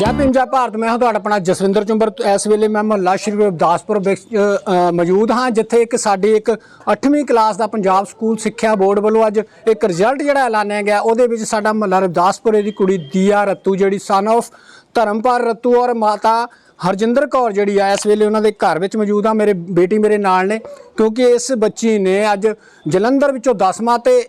ਜੈ ਭੀਮ, ਜੈ ਭਾਰਤ। ਮੈਂ ਹਾਂ ਤੁਹਾਡਾ ਆਪਣਾ ਜਸਵਿੰਦਰ ਚੁੰਬਰ। ਇਸ ਵੇਲੇ ਮੈਂ ਮਹੱਲਾ ਸ਼੍ਰੀ ਗੁਰਦਾਸਪੁਰ ਵਿੱਚ ਮੌਜੂਦ ਹਾਂ, ਜਿੱਥੇ ਇੱਕ ਸਾਡੀ ਇੱਕ 8ਵੀਂ ਕਲਾਸ ਦਾ ਪੰਜਾਬ ਸਕੂਲ ਸਿੱਖਿਆ ਬੋਰਡ ਵੱਲੋਂ ਅੱਜ ਇੱਕ ਰਿਜ਼ਲਟ ਜਿਹੜਾ ਐਲਾਨਿਆ ਗਿਆ। ਉਹਦੇ ਵਿੱਚ ਸਾਡਾ ਮਹੱਲਾ ਰਵਿਦਾਸਪੁਰੇ ਦੀ ਕੁੜੀ ਦੀਆ ਰਤੂ, ਜਿਹੜੀ ਸਨ of ਧਰਮਪਾਲ ਰਤੂ ਔਰ ਮਾਤਾ ਹਰਜਿੰਦਰ ਕੌਰ ਜਿਹੜੀ ਆ, ਇਸ ਵੇਲੇ ਉਹਨਾਂ ਦੇ ਘਰ ਵਿੱਚ ਮੌਜੂਦ ਆ। ਮੇਰੇ ਬੇਟੀ ਮੇਰੇ ਨਾਲ ਨੇ, ਕਿਉਂਕਿ ਇਸ ਬੱਚੀ ਨੇ ਅੱਜ ਜਲੰਧਰ ਵਿੱਚੋਂ 10ਵਾਂ ਤੇ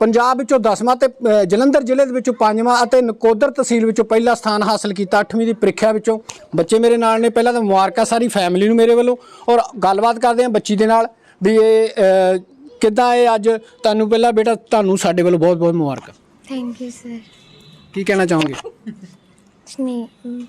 ਪੰਜਾਬ ਵਿੱਚੋਂ 10ਵਾਂ ਤੇ ਜਲੰਧਰ ਜ਼ਿਲ੍ਹੇ ਦੇ ਵਿੱਚੋਂ 5ਵਾਂ ਅਤੇ ਨਕੋਦਰ ਤਹਿਸੀਲ ਵਿੱਚੋਂ ਪਹਿਲਾ ਸਥਾਨ ਹਾਸਲ ਕੀਤਾ 8ਵੀਂ ਦੀ ਪ੍ਰੀਖਿਆ ਵਿੱਚੋਂ। ਬੱਚੇ ਮੇਰੇ ਨਾਲ ਨੇ ਪਹਿਲਾਂ ਤਾਂ ਮੁਬਾਰਕਾਂ ਸਾਰੀ ਫੈਮਿਲੀ ਨੂੰ ਮੇਰੇ ਵੱਲੋਂ। ਔਰ ਗੱਲਬਾਤ ਕਰਦੇ ਹਾਂ ਬੱਚੀ ਦੇ ਨਾਲ ਵੀ ਇਹ ਕਿੱਦਾਂ ਇਹ ਅੱਜ ਤੁਹਾਨੂੰ ਪਹਿਲਾਂ ਬੇਟਾ ਤੁਹਾਨੂੰ ਸਾਡੇ ਵੱਲੋਂ ਬਹੁਤ ਬਹੁਤ ਮੁਬਾਰਕਾਂ। ਥੈਂਕ ਯੂ ਸਰ ਕੀ ਕਹਿਣਾ ਚਾਹੋਗੇ? ਨਹੀਂ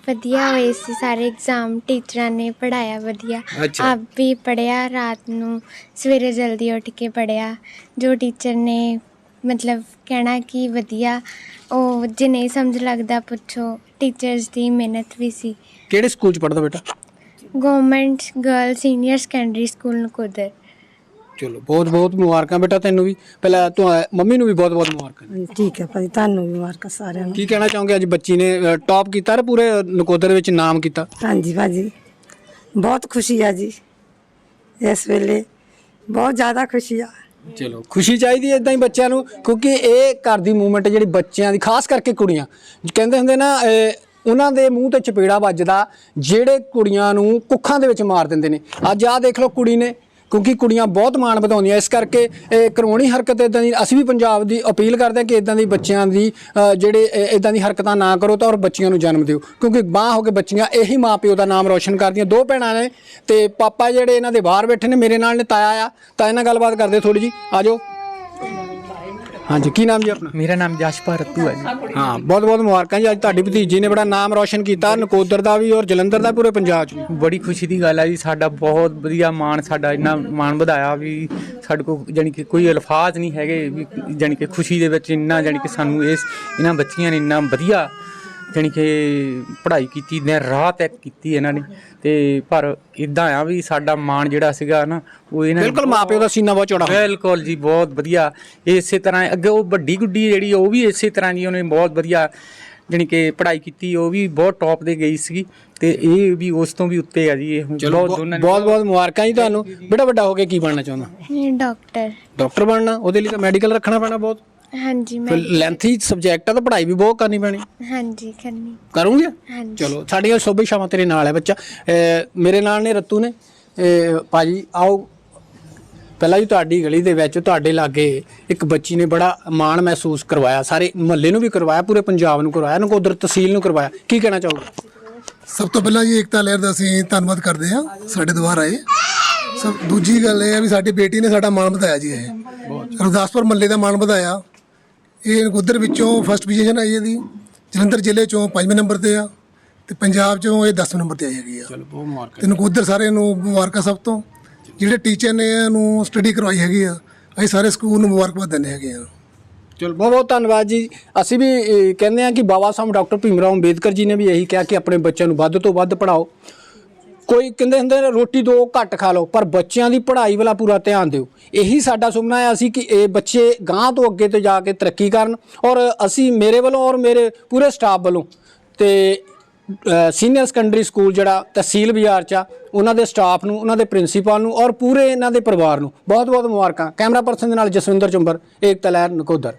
ਵਧੀਆ ਹੋਏ ਸੀ ਸਾਰੇ ਐਗਜ਼ਾਮ ਟੀਚਰਾਂ ਨੇ ਪੜਾਇਆ ਵਧੀਆ। ਅੱਛਾ। ਆਪ ਵੀ ਪੜਿਆ ਰਾਤ ਨੂੰ ਸਵੇਰੇ ਜਲਦੀ ਉੱਠ ਕੇ ਪੜਿਆ ਜੋ ਟੀਚਰ ਨੇ ਮਤਲਬ ਕਹਿਣਾ ਕਿ ਵਧੀਆ। ਉਹ ਜੇ ਨਹੀਂ ਸਮਝ ਲੱਗਦਾ ਪੁੱਛੋ। ਟੀਚਰਸ ਦੀ ਮਿਹਨਤ ਵੀ ਸੀ। ਕਿਹੜੇ ਸਕੂਲ ਚ ਪੜ੍ਹਦਾ ਬੇਟਾ? Government girl senior secondary school Nakodar ਚਲੋ ਬਹੁਤ ਬਹੁਤ ਮੁਬਾਰਕਾਂ ਬੇਟਾ ਤੈਨੂੰ ਵੀ। ਪਹਿਲਾਂ ਤੂੰ ਮੰਮੀ ਨੂੰ ਵੀ ਬਹੁਤ ਬਹੁਤ ਮੁਬਾਰਕਾਂ ਠੀਕ ਹੈ ਭਾਜੀ ਤੁਹਾਨੂੰ ਵੀ ਮੁਬਾਰਕਾਂ ਸਾਰਿਆਂ ਨੂੰ। ਕੀ ਕਹਿਣਾ ਚਾਹੋਗੇ? ਅੱਜ ਬੱਚੀ ਨੇ ਟੌਪ ਕੀਤਾ ਤੇ ਪੂਰੇ ਨਕੋਦਰ ਵਿੱਚ ਨਾਮ ਕੀਤਾ? ਹਾਂਜੀ ਭਾਜੀ ਬਹੁਤ ਖੁਸ਼ੀ ਆ ਜੀ। ਇਸ ਵੇਲੇ ਬਹੁਤ ਜ਼ਿਆਦਾ ਖੁਸ਼ੀ ਆ। ਚਲੋ ਖੁਸ਼ੀ ਚਾਹੀਦੀ ਹੈ ਇਦਾਂ ਹੀ ਬੱਚਿਆਂ ਨੂੰ ਕਿਉਂਕਿ ਇਹ ਘਰ ਦੀ ਮੂਵਮੈਂਟ ਜਿਹੜੀ ਬੱਚਿਆਂ ਦੀ ਖਾਸ ਕਰਕੇ ਕੁੜੀਆਂ। ਕਹਿੰਦੇ ਹੁੰਦੇ ਨਾ ਅਹ, ਉਹਨਾਂ ਦੇ ਮੂੰਹ ਤੇ ਚਪੇੜਾ ਵੱਜਦਾ ਜਿਹੜੇ ਕੁੜੀਆਂ ਨੂੰ ਕੁੱਖਾਂ ਦੇ ਵਿੱਚ ਮਾਰ ਦਿੰਦੇ ਨੇ। ਅੱਜ ਆਹ ਦੇਖ ਲਓ ਕੁੜੀ ਨੇ ਕਿਉਂਕਿ ਕੁੜੀਆਂ ਬਹੁਤ ਮਾਣ ਵਧਾਉਂਦੀਆਂ। ਇਸ ਕਰਕੇ ਇਹ ਕਰੋਣੀ ਹਰਕਤ ਇਦਾਂ ਦੀ ਅਸੀਂ ਵੀ ਪੰਜਾਬ ਦੀ ਅਪੀਲ ਕਰਦੇ ਹਾਂ ਕਿ ਇਦਾਂ ਦੀ ਬੱਚਿਆਂ ਦੀ ਜਿਹੜੇ ਇਦਾਂ ਦੀ ਹਰਕਤਾਂ ਨਾ ਕਰੋ ਤਾਂ ਔਰ ਬੱਚੀਆਂ ਨੂੰ ਜਨਮ ਦਿਓ। ਕਿਉਂਕਿ ਬਾਹ ਹੋ ਕੇ ਬੱਚੀਆਂ ਇਹੀ ਮਾਪਿਓ ਦਾ ਨਾਮ ਰੋਸ਼ਨ ਕਰਦੀਆਂ। ਦੋ ਭੈਣਾਂ ਨੇ ਤੇ ਪਾਪਾ ਜਿਹੜੇ ਇਹਨਾਂ ਦੇ ਬਾਹਰ ਬੈਠੇ ਨੇ, ਮੇਰੇ ਨਾਲ ਨੇ ਤਾਇਆ ਆ। ਤਾਂ ਇਹਨਾਂ ਗੱਲਬਾਤ ਕਰਦੇ ਥੋੜੀ ਜੀ ਆਜੋ ਹਾਂਜੀ ਕੀ ਨਾਮ ਜੀ ਆਪਣਾ? ਮੇਰਾ ਨਾਮ ਜਸ਼ਪਾ ਰੱਤੂ ਹੈ ਜੀ। ਹਾਂ ਬਹੁਤ ਬਹੁਤ ਮੁਬਾਰਕਾਂ ਜੀ। ਅੱਜ ਤੁਹਾਡੀ ਭਤੀਜੀ ਨੇ ਬੜਾ ਨਾਮ ਰੋਸ਼ਨ ਕੀਤਾ ਨਕੋਦਰ ਦਾ ਵੀ ਔਰ ਜਲੰਧਰ ਦਾ ਪੂਰੇ ਪੰਜਾਬ 'ਚ ਵੀ। ਬੜੀ ਖੁਸ਼ੀ ਦੀ ਗੱਲ ਹੈ ਜੀ ਸਾਡਾ ਬਹੁਤ ਵਧੀਆ ਮਾਣ ਸਾਡਾ ਇੰਨਾ ਮਾਣ ਵਧਾਇਆ ਵੀ ਸਾਡੇ ਕੋਲ ਜਾਣੀ ਕਿ ਕੋਈ ਅਲਫਾਜ਼ ਨਹੀਂ ਹੈਗੇ ਵੀ ਜਾਣੀ ਕਿ ਖੁਸ਼ੀ ਦੇ ਵਿੱਚ ਇੰਨਾ ਜਾਣੀ ਕਿ ਸਾਨੂੰ ਇਸ ਇਹਨਾਂ ਬੱਚੀਆਂ ਨੇ ਇੰਨਾ ਵਧੀਆ ਜਾਣੀ ਕਿ ਪੜ੍ਹਾਈ ਕੀਤੀ ਦਿਨ ਰਾਤ ਇੱਕ ਕੀਤੀ ਇਹਨਾਂ ਨੇ। ਤੇ ਪਰ ਇਦਾਂ ਆ ਵੀ ਸਾਡਾ ਮਾਣ ਜਿਹੜਾ ਸੀਗਾ ਨਾ ਉਹ ਇਹਨਾਂ ਨੇ ਬਿਲਕੁਲ ਮਾਪਿਓ ਦਾ ਸੀਨਾ ਬਹੁਤ ਚੌੜਾ। ਬਿਲਕੁਲ ਜੀ ਬਹੁਤ ਵਧੀਆ। ਇਸੇ ਤਰ੍ਹਾਂ ਅੱਗੇ ਉਹ ਵੱਡੀ ਗੁੱਡੀ ਜਿਹੜੀ ਉਹ ਵੀ ਇਸੇ ਤਰ੍ਹਾਂ ਦੀ ਉਹਨੇ ਬਹੁਤ ਵਧੀਆ ਜਾਣੀ ਕਿ ਪੜ੍ਹਾਈ ਕੀਤੀ ਉਹ ਵੀ ਬਹੁਤ ਟੌਪ ਤੇ ਗਈ ਸੀ ਤੇ ਇਹ ਵੀ ਉਸ ਤੋਂ ਵੀ ਉੱਤੇ ਆ ਜੀ ਇਹ ਚਲੋ ਬਹੁਤ ਦੋਨਾਂ ਨੇ ਬਹੁਤ ਬਹੁਤ ਮੁਬਾਰਕਾਂ ਜੀ ਤੁਹਾਨੂੰ। ਬੇਟਾ ਵੱਡਾ ਹੋ ਕੇ ਕੀ ਬਣਨਾ ਚਾਹੁੰਦਾ? ਡਾਕਟਰ। ਡਾਕਟਰ ਬਣਨਾ ਉਹਦੇ ਲਈ ਤਾਂ ਮੈਡੀਕਲ ਰੱਖਣਾ ਪੈਣਾ ਬਹੁਤ। ਹਾਂਜੀ ਫਿਰ ਮੈਂ ਲੈਂਥੀ ਸਬਜੈਕਟ ਆ ਤਾਂ ਪੜ੍ਹਾਈ ਵੀ ਬਹੁਤ ਕਰਨੀ ਪੈਣੀ। ਹਾਂਜੀ ਕਰਨੀ। ਕਰੂੰਗੇ? ਹਾਂਜੀ। ਚਲੋ ਸਾਡੀਆਂ ਸੋਭੇ ਸ਼ਾਮਾਂ ਤੇਰੇ ਨਾਲ ਹੈ ਬੱਚਾ। ਅਹ ਮੇਰੇ ਨਾਲ ਨੇ ਰਤੂ ਨੇ। ਅਹ ਭਾਜੀ ਆਓ। ਪਹਿਲਾਂ ਜੀ ਤੁਹਾਡੀ ਗਲੀ ਦੇ ਵਿੱਚ ਤੁਹਾਡੇ ਲਾਗੇ ਇੱਕ ਬੱਚੀ ਨੇ ਬੜਾ ਮਾਣ ਮਹਿਸੂਸ ਕਰਵਾਇਆ। ਸਾਰੇ ਮੁਹੱਲੇ ਨੂੰ ਵੀ ਕਰਵਾਇਆ ਪੂਰੇ ਪੰਜਾਬ ਨੂੰ ਕਰਵਾਇਆ ਨਕੋਦਰ ਤਹਿਸੀਲ ਨੂੰ ਕਰਵਾਇਆ। ਕੀ ਕਹਿਣਾ ਚਾਹੋਗੇ? ਸਭ ਤੋਂ ਪਹਿਲਾਂ ਜੀ ਏਕਤਾ ਲਹਿਰ ਦਾ ਅਸੀਂ ਧੰਨਵਾਦ ਕਰਦੇ ਹਾਂ ਸਾਡੇ ਦੁਆਰ ਆਏ ਸਭ ਦੂਜੀ ਗੱਲ ਇਹ ਹੈ ਵੀ ਸਾਡੀ ਬੇਟੀ ਨੇ ਸਾਡਾ ਮਾਣ ਵਧਾਇਆ ਜੀ ਇਹ। ਗੁਰਦਾਸਪੁਰ ਮੱਲੇ ਦਾ ਮਾਣ ਵਧਾਇਆ। ਇਹ ਨਕੋਦਰ ਵਿੱਚੋਂ ਫਸਟ ਪੋਜੀਸ਼ਨ ਆਈ ਇਹਦੀ ਜਲੰਧਰ ਜ਼ਿਲ੍ਹੇ ਚੋਂ ਪੰਜਵੇਂ ਨੰਬਰ ਤੇ ਆ ਤੇ ਪੰਜਾਬ ਚੋਂ ਇਹ 10ਵੇਂ ਨੰਬਰ ਤੇ ਆਈ ਹੈਗੀ ਆ। ਚਲੋ ਬਹੁਤ ਮੁਬਾਰਕਾਂ ਤੇ ਨਕੋਦਰ ਸਾਰੇ ਨੂੰ ਮੁਬਾਰਕਾਂ ਸਭ ਤੋਂ। ਜਿਹੜੇ ਟੀਚਰ ਨੇ ਇਹਨੂੰ ਸਟੱਡੀ ਕਰਵਾਈ ਹੈਗੀ ਆ ਅਸੀਂ ਸਾਰੇ ਸਕੂਲ ਨੂੰ ਮੁਬਾਰਕਬਾਦ ਦਿੰਦੇ ਹੈਗੇ ਆ। ਚਲੋ ਬਹੁਤ ਬਹੁਤ ਧੰਨਵਾਦ ਜੀ। ਅਸੀਂ ਵੀ ਕਹਿੰਦੇ ਹਾਂ ਕਿ ਬਾਬਾ ਸਾਹਿਬ ਡਾਕਟਰ ਭੀਮ ਰਾਓ ਅੰਬੇਦਕਰ ਜੀ ਨੇ ਵੀ ਇਹੀ ਕਿਹਾ ਕਿ ਆਪਣੇ ਬੱਚਿਆਂ ਨੂੰ ਵੱਧ ਤੋਂ ਵੱਧ ਪੜਾਓ ਕੋਈ ਕਹਿੰਦੇ ਹੁੰਦੇ ਨੇ ਰੋਟੀ ਦੋ ਘੱਟ ਖਾ ਲਓ, ਪਰ ਬੱਚਿਆਂ ਦੀ ਪੜ੍ਹਾਈ ਵਾਲਾ ਪੂਰਾ ਧਿਆਨ ਦਿਓ। ਇਹੀ ਸਾਡਾ ਸੁਪਨਾ ਹੈ ਅਸੀਂ ਕਿ ਇਹ ਬੱਚੇ ਗਾਂ ਤੋਂ ਅੱਗੇ ਤੇ ਜਾ ਕੇ ਤਰੱਕੀ ਕਰਨ ਔਰ ਅਸੀਂ ਮੇਰੇ ਵੱਲੋਂ ਔਰ ਮੇਰੇ ਪੂਰੇ ਸਟਾਫ ਵੱਲੋਂ ਤੇ ਸੀਨੀਅਰ ਸੈਕੰਡਰੀ ਸਕੂਲ ਜਿਹੜਾ ਤਹਿਸੀਲ ਬਾਜ਼ਾਰ ਚ ਆ, ਉਹਨਾਂ ਦੇ ਸਟਾਫ ਨੂੰ, ਉਹਨਾਂ ਦੇ ਪ੍ਰਿੰਸੀਪਲ ਨੂੰ ਔਰ ਪੂਰੇ ਇਹਨਾਂ ਦੇ ਪਰਿਵਾਰ ਨੂੰ ਬਹੁਤ ਬਹੁਤ ਮੁਬਾਰਕਾਂ। ਕੈਮਰਾ ਪਰਸਨ ਦੇ ਨਾਲ ਜਸਵਿੰਦਰ ਚੁੰਬਰ ਏਕਤਾ ਲਹਿਰ, ਨਕੋਦਰ।